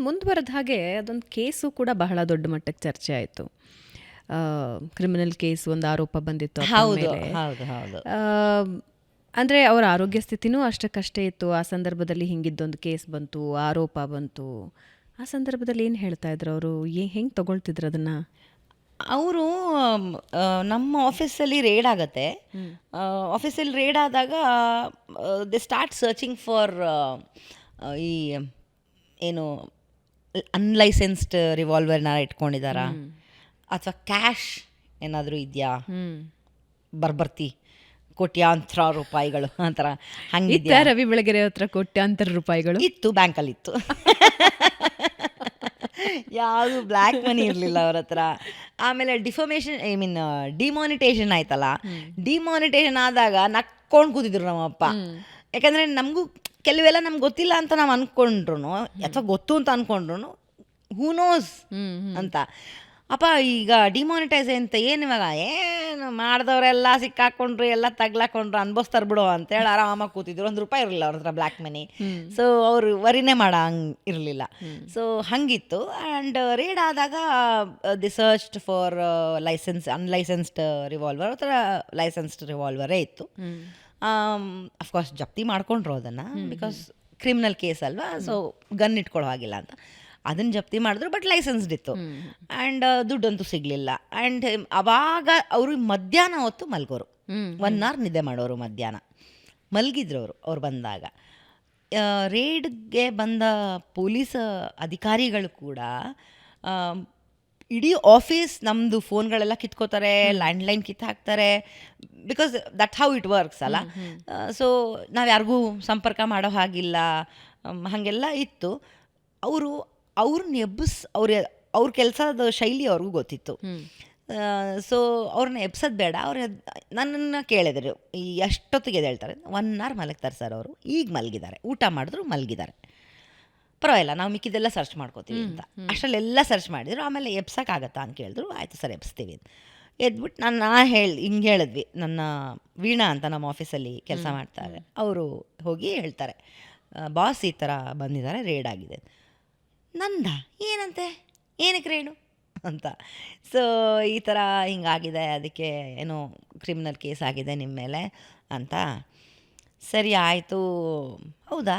ಮುಂದುವರೆದ ಹಾಗೆ ಅದೊಂದು ಕೇಸು ಕೂಡ ಬಹಳ ದೊಡ್ಡ ಮಟ್ಟಕ್ಕೆ ಚರ್ಚೆ ಆಯಿತು. ಕ್ರಿಮಿನಲ್ ಕೇಸ್ ಒಂದು ಆರೋಪ ಬಂದಿತ್ತು ಅಂದರೆ ಹೌದು ಹೌದು ಹೌದು. ಆ, ಅಂದ್ರೆ ಅವರ ಆರೋಗ್ಯ ಸ್ಥಿತಿನೂ ಅಷ್ಟಕ್ಕಷ್ಟೇ ಇತ್ತು. ಆ ಸಂದರ್ಭದಲ್ಲಿ ಹಿಂಗಿದ್ದೊಂದು ಕೇಸ್ ಬಂತು ಆರೋಪ ಬಂತು. ಆ ಸಂದರ್ಭದಲ್ಲಿ ಏನು ಹೇಳ್ತಾ ಇದ್ರು ಅವರು? ಹೆಂಗೆ ತಗೊಳ್ತಿದ್ರು ಅದನ್ನು? ಅವರು ನಮ್ಮ ಆಫೀಸಲ್ಲಿ ರೇಡ್ ಆಗತ್ತೆ. ಆಫೀಸಲ್ಲಿ ರೇಡ್ ಆದಾಗ ದೆ ಸ್ಟಾರ್ಟ್ ಸರ್ಚಿಂಗ್ ಫಾರ್ ಈ ಏನು ಅನ್ಲೈಸೆನ್ಸ್ಡ್ ರಿವಾಲ್ವರ್ನ ಇಟ್ಕೊಂಡಿದ್ದಾರಾ ಅಥವಾ ಕ್ಯಾಶ್ ಏನಾದರೂ ಇದೆಯಾ? ಬರ್ಬರ್ತಿ ಕೋಟ್ಯಾಂತರ ರೂಪಾಯಿಗಳು ಆ ಥರ ಇತ್ತ ಹಂಗಿದ್ಯಾ ರವಿ ಬೆಳಗೆರೆ ಹತ್ರ ಕೋಟ್ಯಾಂತರ ರೂಪಾಯಿಗಳು? ಇತ್ತು ಬ್ಯಾಂಕಲ್ಲಿ ಇತ್ತು ಯಾವುದು ಬ್ಲ್ಯಾಕ್ ಮನಿ ಇರಲಿಲ್ಲ ಅವ್ರ ಹತ್ರ. ಆಮೇಲೆ ಡಿಫಮೇಷನ್ ಐ ಮೀನ್ ಡಿಮಾನಿಟೇಷನ್ ಆಯ್ತಲ್ಲ? ಡಿಮಾನಿಟೇಷನ್ ಆದಾಗ ನಕ್ಕೊಂಡು ಕೂತಿದ್ರು ನಮ್ಮಪ್ಪ. ಯಾಕಂದರೆ ನಮಗೂ ಕೆಲವೆಲ್ಲ ನಮ್ಗೆ ಗೊತ್ತಿಲ್ಲ ಅಂತ ನಾವು ಅಂದ್ಕೊಂಡ್ರು ಅಥವಾ ಗೊತ್ತು ಅಂತ ಅಂದ್ಕೊಂಡ್ರು ಹೂ ನೋಸ್ ಅಂತ. ಅಪ್ಪ ಈಗ ಡಿಮಾನಿಟೈಸ್ ಅಂತ ಏನು ಇವಾಗ ಏನು ಮಾಡಿದವರೆಲ್ಲ ಸಿಕ್ಕಾಕೊಂಡ್ರು ಎಲ್ಲ ತಗ್ಲಾಕೊಂಡ್ರು ಅನ್ಭವಿಸ್ತಾರೆ ಬಿಡು ಅಂತೇಳಿ ಆರಾಮಾಗಿ ಕೂತಿದ್ರು. ಒಂದು ರೂಪಾಯಿ ಇರಲಿಲ್ಲ ಅವ್ರ ಹತ್ರ ಬ್ಲ್ಯಾಕ್ ಮನಿ ಸೊ ಅವರು ವರಿನೇ ಮಾಡೋ ಹಂಗೆ ಇರಲಿಲ್ಲ. ಸೊ ಹಂಗಿತ್ತು. ಆ್ಯಂಡ್ ರೇಡ್ ಆದಾಗ the for license unlicensed revolver ಅಥವಾ ಲೈಸೆನ್ಸ್ಡ್ ರಿವಾಲ್ವರೇ ಇತ್ತು. ಅಫ್ಕೋರ್ಸ್ ಜಪ್ತಿ ಮಾಡ್ಕೊಂಡ್ರು ಅದನ್ನು ಬಿಕಾಸ್ ಕ್ರಿಮಿನಲ್ ಕೇಸ್ ಅಲ್ವಾ? ಸೊ ಗನ್ ಇಟ್ಕೊಳ್ಳೋ ಹಾಗಿಲ್ಲ ಅಂತ. ಅದನ್ನು ಜಪ್ತಿ ಮಾಡಿದ್ರು ಬಟ್ ಲೈಸೆನ್ಸ್ಡ್ ಇತ್ತು. ಆ್ಯಂಡ್ ದುಡ್ಡಂತೂ ಸಿಗಲಿಲ್ಲ. ಆ್ಯಂಡ್ ಅವಾಗ ಅವರು ಮಧ್ಯಾಹ್ನ ಹೊತ್ತು ಮಲ್ಗೋರು. ಒನ್ ಅವರ್ ನಿದ್ದೆ ಮಾಡೋರು ಮಧ್ಯಾಹ್ನ. ಮಲಗಿದ್ರು ಅವರು ಅವ್ರು ಬಂದಾಗ. ರೇಡ್ಗೆ ಬಂದ ಪೊಲೀಸ್ ಅಧಿಕಾರಿಗಳು ಕೂಡ ಇಡೀ ಆಫೀಸ್ ನಮ್ಮದು ಫೋನ್ಗಳೆಲ್ಲ ಕಿತ್ಕೋತಾರೆ ಲ್ಯಾಂಡ್ಲೈನ್ ಕಿತ್ತು ಹಾಕ್ತಾರೆ because that how it works ಅಲ್ಲ? ಸೊ ನಾವು ಯಾರಿಗೂ ಸಂಪರ್ಕ ಮಾಡೋ ಹಾಗಿಲ್ಲ ಹಾಗೆಲ್ಲ ಇತ್ತು. ಅವರು ಅವ್ರನ್ನ ಎಬ್ಬಿಸ್ ಅವ್ರ ಅವ್ರ ಕೆಲಸದ ಶೈಲಿ ಅವ್ರಿಗೂ ಗೊತ್ತಿತ್ತು. ಸೊ ಅವ್ರನ್ನ ಎಬ್ಸೋದು ಬೇಡ. ಅವ್ರು ನನ್ನನ್ನು ಕೇಳಿದ್ರು. ಈ ಎಷ್ಟೊತ್ತಿಗೆ ಎದ್ದೇಳ್ತಾರೆ? ಒನ್ ಅವರ್ ಮಲಗ್ತಾರೆ ಸರ್ ಅವರು. ಈಗ ಮಲಗಿದ್ದಾರೆ. ಊಟ ಮಾಡಿದ್ರು ಮಲಗಿದ್ದಾರೆ. ಪರವಾಗಿಲ್ಲ ನಾವು ಮಿಕ್ಕಿದೆಲ್ಲ ಸರ್ಚ್ ಮಾಡ್ಕೋತೀವಿ ಅಂತ. ಅಷ್ಟರಲ್ಲೆಲ್ಲ ಸರ್ಚ್ ಮಾಡಿದ್ರು ಆಮೇಲೆ ಎಬ್ಸೋಕ್ಕಾಗತ್ತಾ ಅಂತ ಕೇಳಿದ್ರು ಆಯಿತು ಸರ್ ಎಬ್ಸ್ತೀವಿ ಅಂತ. ಎದ್ಬಿಟ್ಟು ನಾನು ನಾ ಹೇಳಿ ಹಿಂಗೆ ಹೇಳಿದ್ವಿ ನನ್ನ ವೀಣಾ ಅಂತ ನಮ್ಮ ಆಫೀಸಲ್ಲಿ ಕೆಲಸ ಮಾಡ್ತಾರೆ ಅವರು ಹೋಗಿ ಹೇಳ್ತಾರೆ ಬಾಸ್ ಈ ಥರ ಬಂದಿದ್ದಾರೆ ರೇಡ್ ಆಗಿದೆ ನಂದ ಏನಂತೆ? ಏನಕ್ಕೆ ರೇಡು ಅಂತ. ಸೊ ಈ ಥರ ಹಿಂಗಾಗಿದೆ ಅದಕ್ಕೆ ಏನೋ ಕ್ರಿಮಿನಲ್ ಕೇಸ್ ಆಗಿದೆ ನಿಮ್ಮ ಮೇಲೆ ಅಂತ. ಸರಿ ಆಯಿತು. ಹೌದಾ?